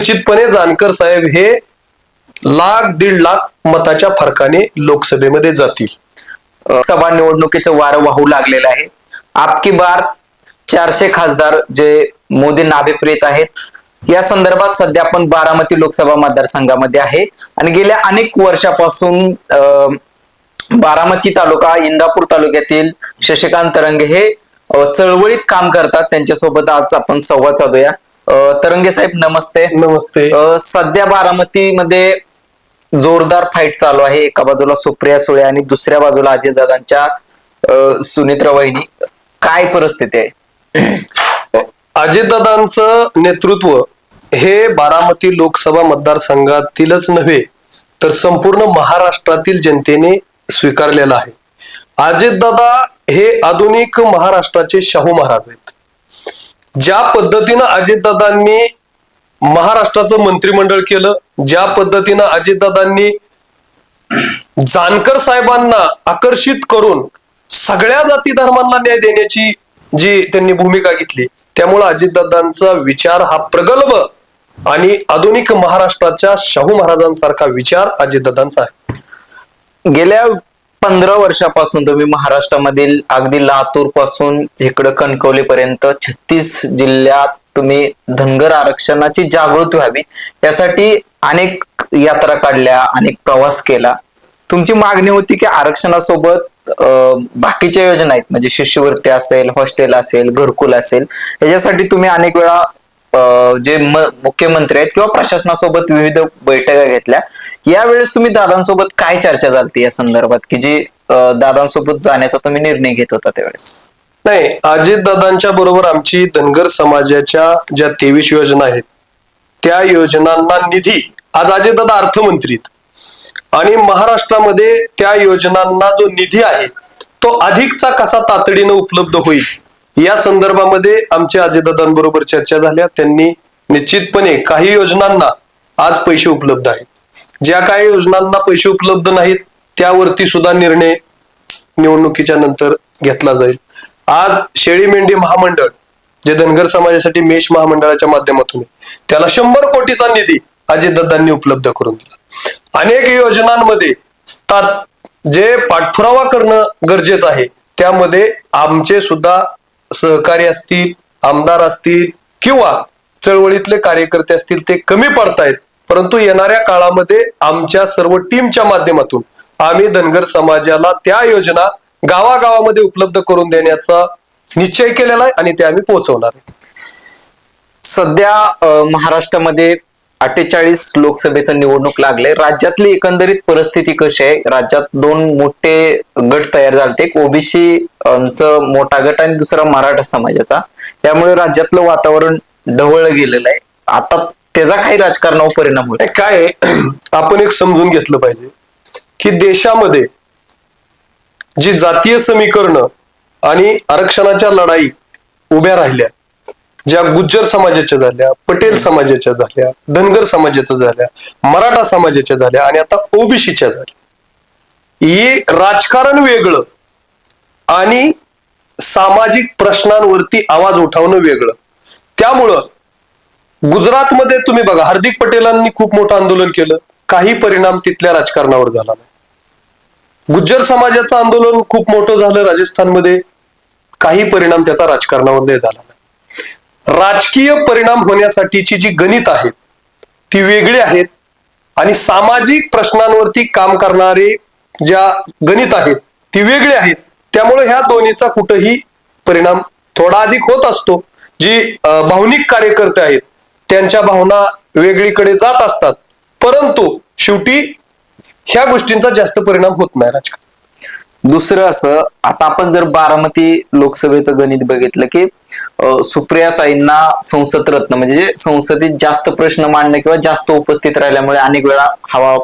निश्चितपणे जानकर साहेब हे लाख दीड लाख मताच्या फरकाने लोकसभेमध्ये जातील. सभा निवडणुकीचं वारं वाहू लागलेलं आहे. आपकी बार चारशे खासदार जे मोदी नाभिप्रेत आहेत या संदर्भात सध्या आपण बारामती लोकसभा मतदारसंघामध्ये आहे. आणि गेल्या अनेक वर्षापासून बारामती तालुका इंदापूर तालुक्यातील शशिकांत तरंगे हे चळवळीत काम करतात. त्यांच्यासोबत आज आपण संवाद साधूया. तरंगे साहेब नमस्ते. नमस्ते. सध्या बारामतीमध्ये जोरदार फाईट चालू आहे. एका बाजूला सुप्रिया सुळे आणि दुसऱ्या बाजूला अजितदादांच्या सुनित्रा वहिनी. काय परिस्थिती आहे? अजितदादांचं नेतृत्व हे बारामती लोकसभा मतदारसंघातीलच नव्हे तर संपूर्ण महाराष्ट्रातील जनतेने स्वीकारलेलं आहे. अजितदादा हे आधुनिक महाराष्ट्राचे शाहू महाराज आहेत. ज्या पद्धतीनं अजितदादांनी महाराष्ट्राचं मंत्रिमंडळ केलं ज्या पद्धतीनं अजितदादांनी जानकर साहेबांना आकर्षित करून सगळ्या जाती धर्मांना न्याय देण्याची जी त्यांनी भूमिका घेतली त्यामुळे अजितदादांचा विचार हा प्रगल्भ आणि आधुनिक महाराष्ट्राच्या शाहू महाराजांसारखा विचार अजितदादांचा आहे. गेल्या पंधरा वर्षापासून तुम्ही महाराष्ट्रामधील अगदी लातूरपासून इकडं कणकवलीपर्यंत छत्तीस जिल्ह्यात तुम्ही धनगर आरक्षणाची जागृती व्हावी. यासाठी अनेक यात्रा काढल्या अनेक प्रवास केला. तुमची मागणी होती की आरक्षणासोबत बाकीच्या योजना आहेत. म्हणजे शिष्यवृत्ती असेल हॉस्टेल असेल घरकुल असेल. याच्यासाठी तुम्ही अनेक वेळा जे मुख्यमंत्री आहेत किंवा प्रशासनासोबत विविध बैठका घेतल्या यावेळेस तुम्ही दादांसोबत काय चर्चा झाली या संदर्भात? की जी दादांसोबत जाण्याचा तुम्ही निर्णय घेत होता त्यावेळेस. नाही अजित दादांच्या बरोबर आमची धनगर समाजाच्या ज्या तेवीस योजना आहेत त्या योजनांना निधी आज अजितदादा दादा अर्थमंत्रीत आणि महाराष्ट्रामध्ये त्या योजनांना जो निधी आहे तो अधिकचा कसा तातडीनं उपलब्ध होईल? या संदर्भामध्ये आमच्या अजितदादांबरोबर चर्चा झाल्या. त्यांनी निश्चितपणे काही योजनांना आज पैसे उपलब्ध आहेत. ज्या काही योजनांना पैसे उपलब्ध नाहीत त्यावरती सुद्धा निर्णय निवडणुकीच्या नंतर घेतला जाईल. आज शेळी मेंढी महामंडळ जे धनगर समाजासाठी मेष महामंडळाच्या माध्यमातून त्याला शंभर कोटीचा निधी अजितदादांनी उपलब्ध करून दिला. अनेक योजनांमध्ये जे पाठपुरावा करणं गरजेचं आहे त्यामध्ये आमचे सुद्धा सहकारी असतील आमदार असतील किंवा चळवळीतले कार्यकर्ते असतील ते कमी पडतायत. परंतु येणाऱ्या काळामध्ये आमच्या सर्व टीमच्या माध्यमातून आम्ही धनगर समाजाला त्या योजना गावागावामध्ये उपलब्ध करून देण्याचा निश्चय केलेला आहे आणि ते आम्ही पोहोचवणार आहे सध्या महाराष्ट्रामध्ये अठ्ठेचाळीस लोकसभेचं निवडणूक लागले. राज्यातली एकंदरीत परिस्थिती कशी आहे? राज्यात दोन मोठे गट तयार झाले एक ओबीसी मोठा गट आणि दुसरा मराठा समाजाचा. त्यामुळे राज्यातलं वातावरण ढवळलं गेलेलं आहे. आता त्याचा काही राजकारणावर परिणाम होईल. काय आपण एक समजून घेतलं पाहिजे की देशामध्ये जी जातीय समीकरण आणि आरक्षणाच्या लढाई उभ्या राहिल्या ज्या गुज्जर समाजाच्या झाल्या पटेल समाजाच्या झाल्या धनगर समाजाच्या झाल्या मराठा समाजाच्या झाल्या आणि आता ओबीसीच्या झाल्या. हे राजकारण वेगळं आणि सामाजिक प्रश्नांवरती आवाज उठवणं वेगळं. त्यामुळं गुजरातमध्ये तुम्ही बघा हार्दिक पटेलांनी खूप मोठं आंदोलन केलं. काही परिणाम तिथल्या राजकारणावर झाला नाही. गुज्जर समाजाचं आंदोलन खूप मोठं झालं राजस्थानमध्ये. काही परिणाम त्याचा राजकारणावर नाही झाला. राजकीय परिणाम होण्यासाठीची जी गणित आहेत ती वेगळी आहेत आणि सामाजिक प्रश्नांवरती काम करणारे ज्या गणित आहेत ती वेगळी आहेत. त्यामुळे ह्या दोन्हीचा कुठंही परिणाम थोडा अधिक होत असतो. जी भावनिक कार्यकर्ते आहेत त्यांच्या भावना वेगळीकडे जात असतात. परंतु शेवटी ह्या गोष्टींचा जास्त परिणाम होत नाही राजकारण. दुसरं असं आता आपण जर बारामती लोकसभेचं गणित बघितलं की सुप्रिया साईंना संसद रत्न म्हणजे संसदेत जास्त प्रश्न मांडणं किंवा जास्त उपस्थित राहिल्यामुळे अनेक वेळा हवा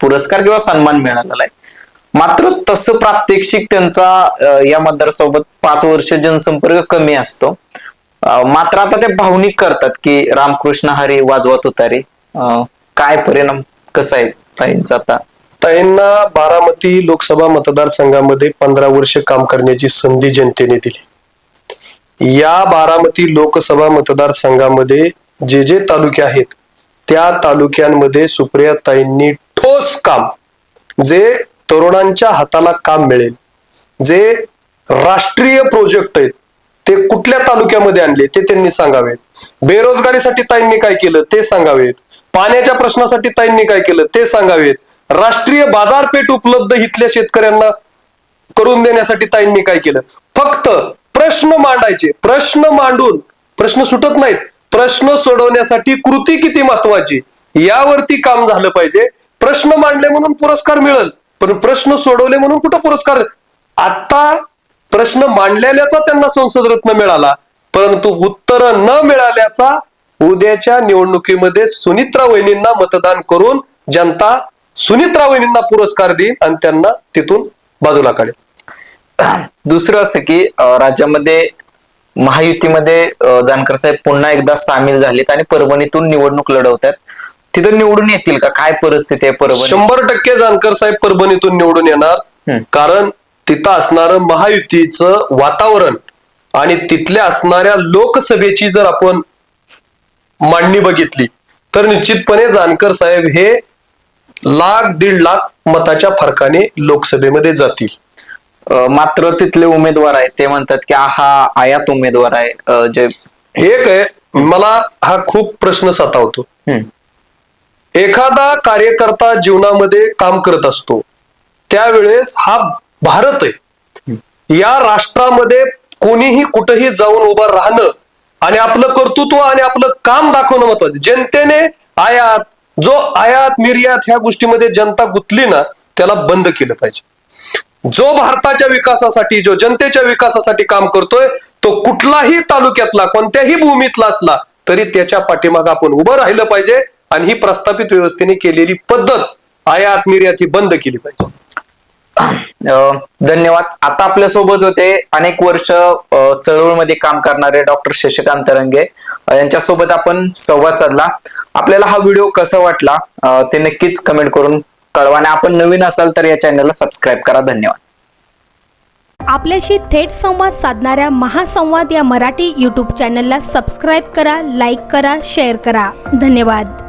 पुरस्कार किंवा सन्मान मिळालेला आहे मात्र तसं प्रात्यक्षिक त्यांचा या मतदारसोबत पाच वर्ष जनसंपर्क कमी असतो. मात्र आता ते भावनिक करतात की रामकृष्ण हरी वाजवत होता रे काय परिणाम कसा आहे ताईंचा आता? ताईंना बारामती लोकसभा मतदारसंघामध्ये पंधरा वर्ष काम करण्याची संधी जनतेने दिली. या बारामती लोकसभा मतदारसंघामध्ये जे जे तालुके आहेत त्या तालुक्यांमध्ये सुप्रियाताईंनी ठोस काम जे तरुणांच्या हाताला काम मिळेल जे राष्ट्रीय प्रोजेक्ट आहेत ते कुठल्या तालुक्यामध्ये आणले ते त्यांनी सांगावेत. बेरोजगारीसाठी ताईंनी काय केलं ते सांगावेत. पाण्याच्या प्रश्नासाठी ताईंनी काय केलं ते सांगावेत. राष्ट्रीय बाजारपेठ उपलब्ध इथल्या शेतकऱ्यांना करून देण्यासाठी ताईंनी काय केलं? फक्त प्रश्न मांडायचे. प्रश्न मांडून प्रश्न सुटत नाहीत. प्रश्न सोडवण्यासाठी कृती किती महत्वाची? यावरती काम झालं पाहिजे. प्रश्न मांडले म्हणून पुरस्कार मिळेल पण प्रश्न सोडवले म्हणून कुठं पुरस्कार? आता प्रश्न मांडलेल्याचा त्यांना संसद रत्न मिळाला परंतु उत्तर न मिळाल्याचा उद्याच्या निवडणुकीमध्ये सुनित्रा वहिनींना मतदान करून जनता सुनित्रा वहिनींना पुरस्कार देईल आणि त्यांना तिथून बाजूला काढेल. दुसरं असं की राज्यामध्ये महायुतीमध्ये जानकर साहेब पुन्हा एकदा सामील झालेत आणि परभणीतून निवडणूक लढवतात. तिथं निवडून येतील का? काय परिस्थिती आहे परभणी शंभर टक्के जानकर साहेब परभणीतून निवडून येणार. कारण तिथं असणारं महायुतीचं वातावरण आणि तिथल्या असणाऱ्या लोकसभेची जर आपण मांडणी बघितली. तर निश्चितपणे जानकर साहेब हे लाख दीड लाख मताच्या फरकाने लोकसभेमध्ये जातील. मात्र तिथले उमेदवार आहेत ते म्हणतात की हा आयात उमेदवार आहे. जे एक आहे मला हा खूप प्रश्न सतावतो. एखादा कार्यकर्ता जीवनामध्ये काम करत असतो त्यावेळेस हा भारत आहे. या राष्ट्रामध्ये कोणीही कुठेही जाऊन उभं राहणं आणि आपलं कर्तृत्व आणि आपलं काम दाखवणं महत्वाचं. जनतेने आयात जो आयात निर्यात ह्या गोष्टीमध्ये जनता गुंतली ना त्याला बंद केलं पाहिजे. जो भारताच्या विकासासाठी जो जनतेच्या विकासासाठी काम करतोय तो कुठलाही तालुक्यातला कोणत्याही भूमीतला असला तरी त्याच्या पाठीमाग आपण उभं राहिलं पाहिजे आणि ही प्रस्थापित व्यवस्थेने केलेली पद्धत आयात निर्यात ही बंद केली पाहिजे. धन्यवाद. आता आपल्यासोबत होते अनेक वर्ष चळवळमध्ये काम करणारे डॉक्टर शशिकांत तरंगे यांच्यासोबत आपण संवाद साधला. आपल्याला हा व्हिडिओ कसा वाटला ते नक्कीच कमेंट करून कळवा. आणि आपण नवीन असाल तर या चॅनलला सबस्क्राईब करा. धन्यवाद. आपल्याशी थेट संवाद साधणाऱ्या महासंवाद या मराठी यूट्यूब चॅनलला सबस्क्राईब करा लाईक करा शेअर करा. धन्यवाद.